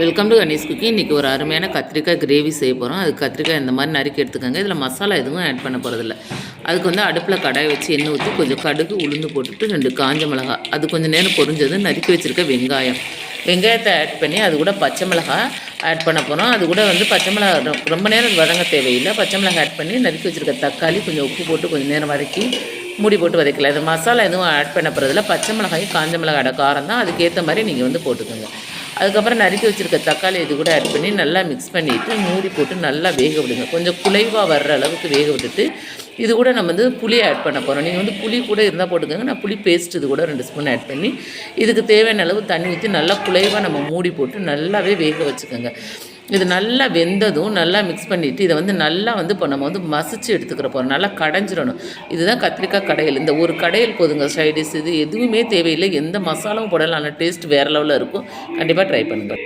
Welcome to Ganesh cookie இன்றைக்கி ஒரு அருமையான கத்திரிக்காய் கிரேவி செய்ய போகிறோம் அது கத்திரிக்காய் இந்த மாதிரி நறுக்கி எடுத்துக்கோங்க. இதில் மசாலா எதுவும் ஆட் பண்ண போகிறதில்ல அதுக்கு வந்து அடுப்பில் கடாய் வச்சு எண்ணெய் ஊற்றி கொஞ்சம் கடுகு உளுந்து போட்டுட்டு ரெண்டு காஞ்ச மிளகாய் அது கொஞ்சம் நேரம் பொரிஞ்சது. நறுக்கி வச்சுருக்க வெங்காயம். வெங்காயத்தை ஆட் பண்ணி அது கூட பச்சை மிளகாய் ஆட் பண்ண போகிறோம் அது கூட வந்து பச்சை மிளகாய் ரொ- ரொம்ப நேரம் வதங்க தேவையில்லை. பச்சை மிளகாய் ஆட் பண்ணி நறுக்கி வச்சுருக்க தக்காளி கொஞ்சம் உப்பு போட்டு கொஞ்சம் நேரம் வதக்கி மூடி போட்டு வதக்கல. இது மசாலா எதுவும் ஆட் பண்ண போகிறதில்ல பச்சை மிளகாயும் காஞ்ச மிளகாயோட காரம் தான். அதுக்கேற்ற மாதிரி நீங்கள் வந்து போட்டுக்கோங்க. அதுக்கப்புறம் நறுக்கி வச்சுருக்க தக்காளி இது கூட ஆட் பண்ணி நல்லா மிக்ஸ் பண்ணிவிட்டு மூடி போட்டு நல்லா வேக விடுங்க. கொஞ்சம் குலைவாக வர்ற அளவுக்கு வேக விட்டுட்டு இது கூட நம்ம வந்து புளி ஆட் பண்ண போகிறோம் நீங்கள் வந்து புளி கூட இருந்தால் போட்டுக்கோங்க. நான் புளி பேஸ்ட் இது கூட ரெண்டு ஸ்பூன் ஆட் பண்ணி இதுக்கு தேவையான அளவு தண்ணி ஊற்றி நல்லா குலைவாக நம்ம மூடி போட்டு நல்லாவே வேக வச்சுக்கோங்க. இது நல்லா வெந்ததும் நல்லா மிக்ஸ் பண்ணிவிட்டு இதை வந்து நல்லா வந்து இப்போ நம்ம வந்து மசிச்சு எடுத்துக்கிற போகிறோம் நல்லா கடைஞ்சிடணும். இதுதான் கத்திரிக்காய் கடையில். இந்த ஒரு கடையில் போதுங்க. சைடிஸ் இது எதுவுமே தேவையில்லை. எந்த மசாலாவும் போடலாம். ஆனால் டேஸ்ட் வேறு லெவலில் இருக்கும். கண்டிப்பாக ட்ரை பண்ணுங்கள்